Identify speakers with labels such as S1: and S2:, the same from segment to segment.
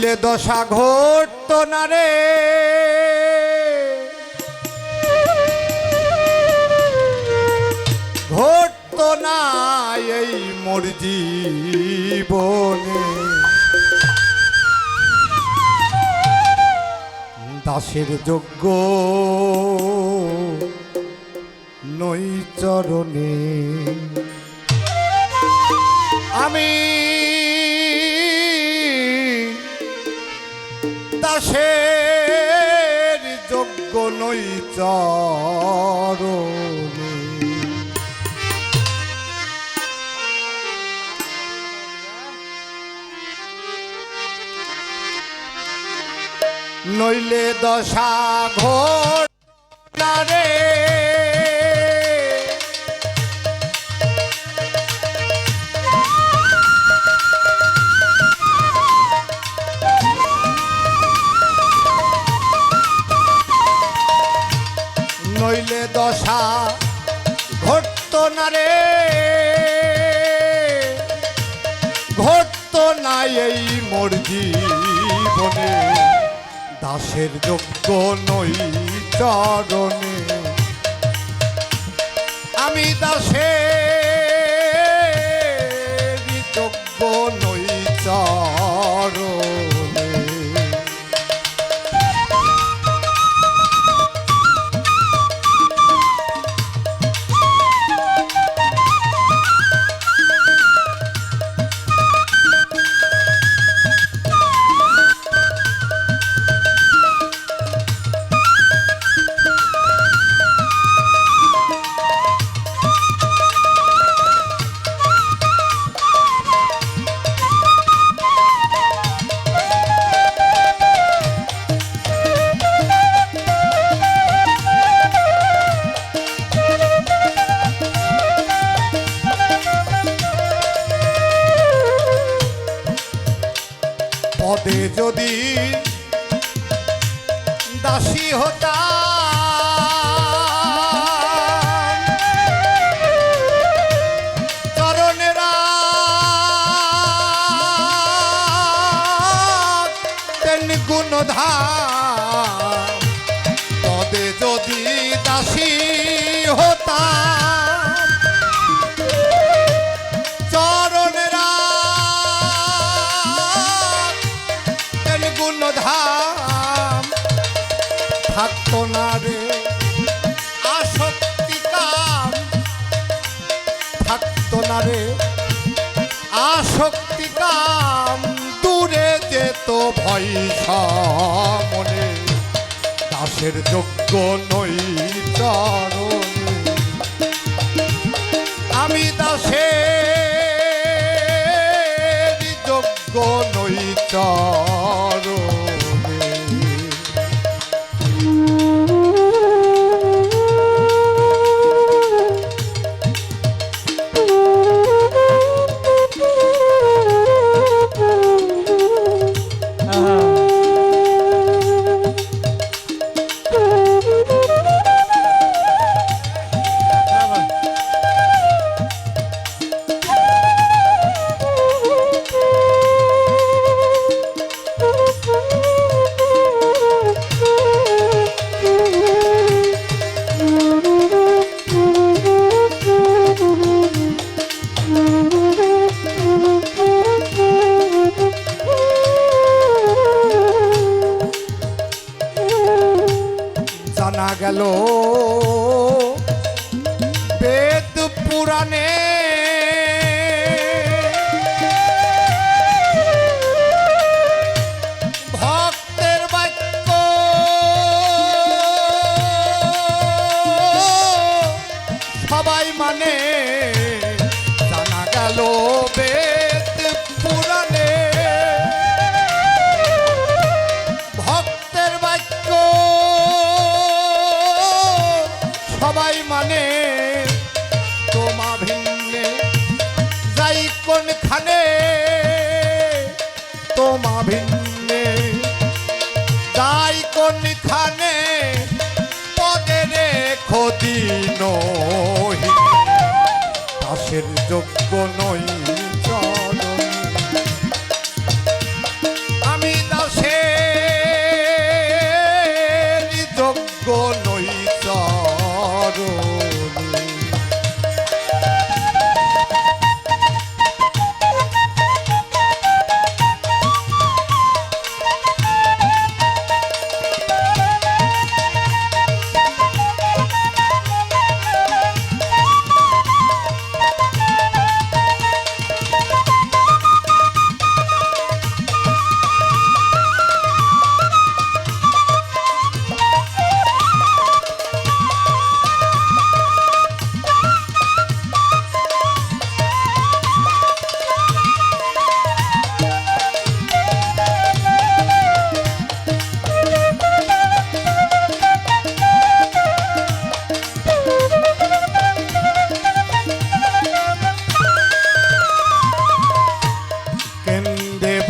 S1: নইলে দশা ঘটত না রে। ঘটত না এই মোর জীবনে। দাসের যোগ্য নই চরণে। আমি দাসের যোগ্য নই চরণে। নইলে দশা ঘোর রে মোর জীবনে। দাসের যোগ্য নই চরণে। আমি দাসের দাসী হতা। চরণেরা। তেন গুণধাম যদি দাসী হতা থাকতো না রে। আসক্তি কাম থাকতো না রে। আসক্তি দূরে যেত ভয় মনে দাসের যোগ্য নই চরণে। আমি দাসের যোগ্য নই চরণে। জানা গেল। বেদ পুরাণে এর যোগ্য নই আমি দাসের যোগ্য নই।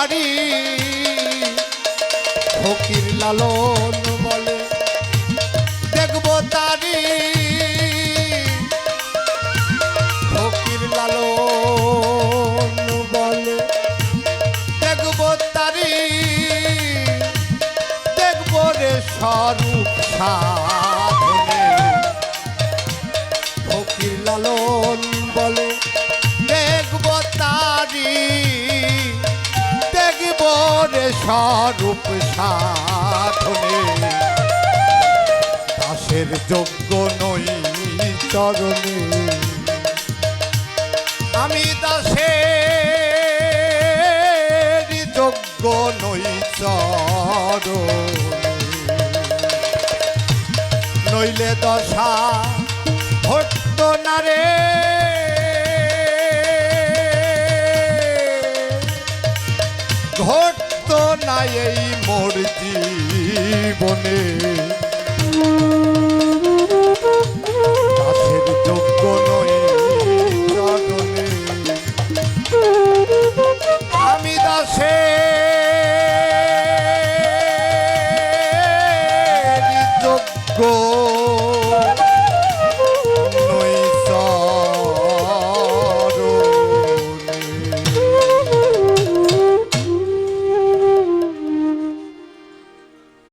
S1: ভারী। ফকির লালন বলে দেখব তারি। ফকির লালন বলে দেখব তারি। দেখব রে স্বরূপ স্বরূপ সাধনে। দাসের যোগ্য নই চরণে। আমি দাসের যোগ্য নই চরণে। নইলে দশা না এই মোর জীবনে।